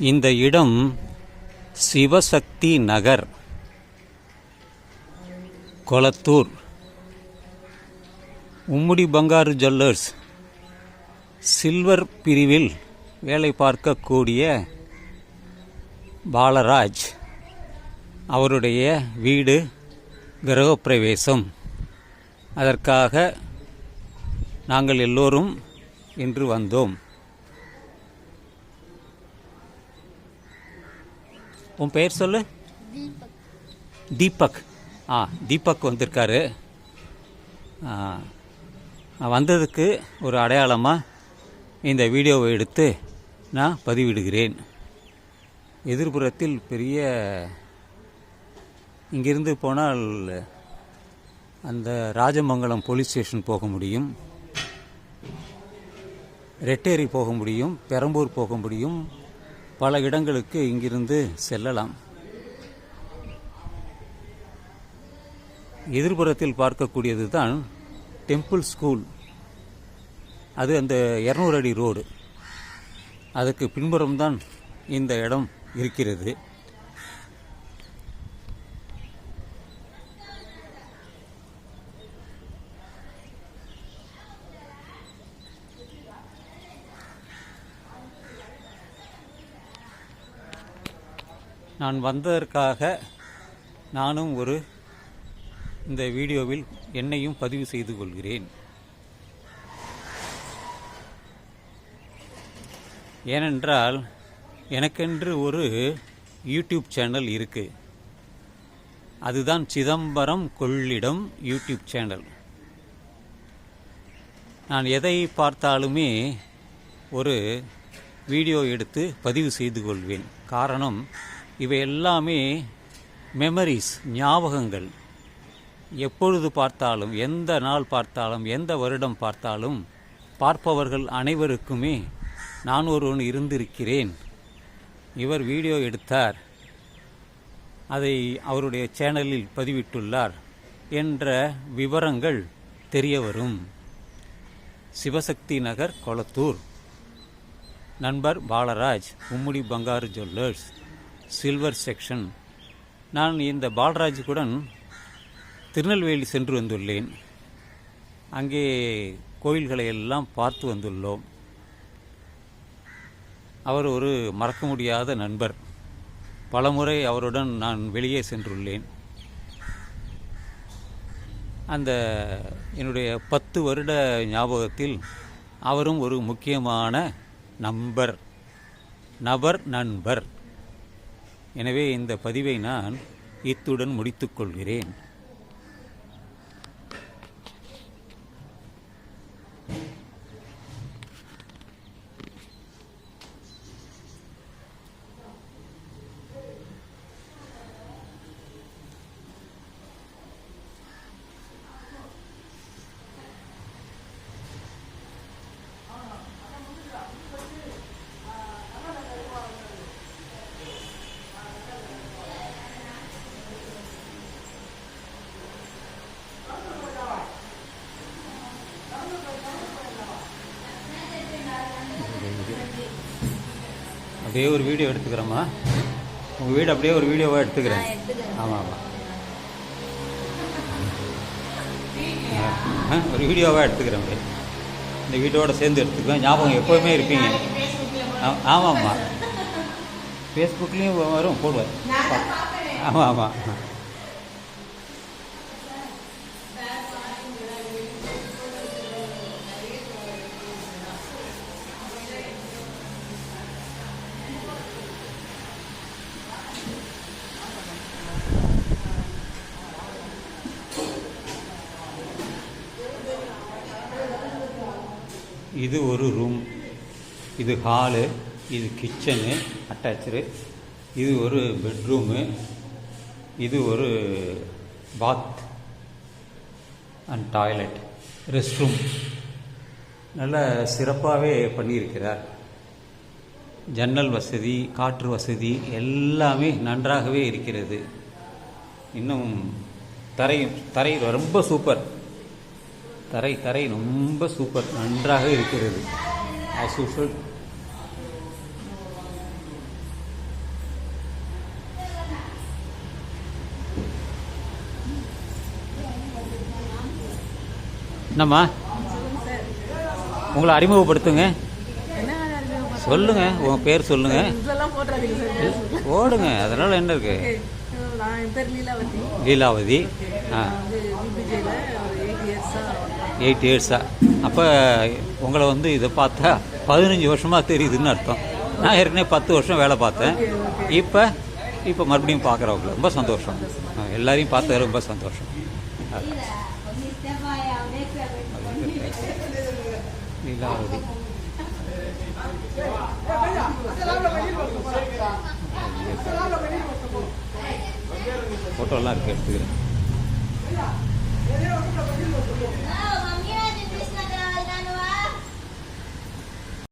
இந்த இடம் Sivasakthi Nagar Kolathur. உம்முடி Bangaru jewellers silver பிரிவில் வேலை பார்க்கக்கூடிய பாலராஜ் அவருடைய வீடு கிரகப்பிரவேசம். அதற்காக நாங்கள் எல்லோரும் இன்று வந்தோம். உன் பெயர் சொல்லு? தீபக். ஆ தீபக் வந்திருக்காரு. வந்ததுக்கு ஒரு அடையாளமாக இந்த வீடியோவை எடுத்து நான் பதிவிடுகிறேன். எதிர்புறத்தில் பெரிய இங்கிருந்து போனால் அந்த ராஜமங்கலம் போலீஸ் ஸ்டேஷன் போக முடியும். ரெட்டேரி போக முடியும் பெரம்பூர் போக முடியும். பல இடங்களுக்கு இங்கிருந்து செல்லலாம். எதிர்புறத்தில் பார்க்கக்கூடியது தான் டெம்பிள் ஸ்கூல். அது அந்த இரநூறு அடி ரோடு. அதுக்கு பின்புறம்தான் இந்த இடம் இருக்கிறது. நான் வந்ததற்காக நானும் ஒரு இந்த வீடியோவில் என்னையும் பதிவு செய்து கொள்கிறேன். ஏனென்றால் எனக்கென்று ஒரு யூடியூப் சேனல் இருக்கு. அதுதான் சிதம்பரம் கொள்ளிடம் யூடியூப் சேனல். நான் எதை பார்த்தாலுமே ஒரு வீடியோ எடுத்து பதிவு செய்து கொள்வேன். காரணம் இவை எல்லாமே மெமரிஸ் ஞாபகங்கள். எப்பொழுது பார்த்தாலும் எந்த நாள் பார்த்தாலும் எந்த வருடம் பார்த்தாலும் பார்ப்பவர்கள் அனைவருக்குமே நான் ஒருவன் இருந்திருக்கிறேன். இவர் வீடியோ எடுத்தார். அதை அவருடைய சேனலில் பதிவிட்டுள்ளார் என்ற விவரங்கள் தெரிய வரும். சிவசக்தி நகர் கொளத்தூர். நண்பர் Balraj Ummudi Bangaru jewellers. Silver section நான் இந்த பாலராஜுக்குடன் திருநெல்வேலி சென்று வந்துள்ளேன். அங்கே கோயில்களை எல்லாம் பார்த்து வந்துள்ளோம். அவர் ஒரு மறக்க முடியாத நண்பர். பலமுறை அவருடன் நான் வெளியே சென்றுள்ளேன். அந்த என்னுடைய பத்து வருட ஞாபகத்தில் அவரும் ஒரு முக்கியமான நம்பர் நபர் நண்பர். எனவே இந்த பதிவை நான் இத்துடன் முடித்துக்கொள்கிறேன். அப்படியே ஒரு வீடியோ எடுத்துக்கிறேம்மா. உங்கள் வீடு அப்படியே ஒரு வீடியோவாக எடுத்துக்கிறேன். ஆமாம் ஆமாம் ஒரு வீடியோவாக எடுத்துக்கிறேன் அப்படியே. இந்த வீட்டோட சேர்ந்து எடுத்துக்குவேன். ஞாபகம் எப்போவுமே இருப்பீங்க. ஆ- ஆமாம்மா. ஃபேஸ்புக்லேயும் வரும் போடுவேன். ஆமாம் ஆமாம் இது ஒரு ரூம் இது ஹாலு இது கிச்சனு அட்டாச்சு இது ஒரு பெட்ரூமு இது ஒரு bath and toilet rest room நல்ல சிறப்பாகவே பண்ணியிருக்கிறார். ஜன்னல் வசதி காற்று வசதி எல்லாமே நன்றாகவே இருக்கிறது. இன்னும் தரை தரை ரொம்ப சூப்பர் தரை தரை ரொம்ப சூப்பர் நன்றாக இருக்கிறது. ஆஸ் யூஷுவல் என்னம்மா? உங்களை அறிமுகப்படுத்துங்க. சொல்லுங்க உங்க பேர் சொல்லுங்க. ஓடுங்க அதனால என்ன இருக்கு? லீலாவதி. ஆ எயிட் இயர்ஸாக அப்போ உங்களை வந்து இதை பார்த்தா பதினஞ்சு வருஷமாக தெரியுதுன்னு அர்த்தம். நான் ஏற்கனவே பத்து வருஷம் வேலை பார்த்தேன். இப்போ இப்போ மறுபடியும் பார்க்குறவங்கள ரொம்ப சந்தோஷம். எல்லாரையும் பார்த்தது ரொம்ப சந்தோஷம். லீலாவதி. ஃபோட்டோலாம் இருக்கு எடுத்துக்கிறேன்.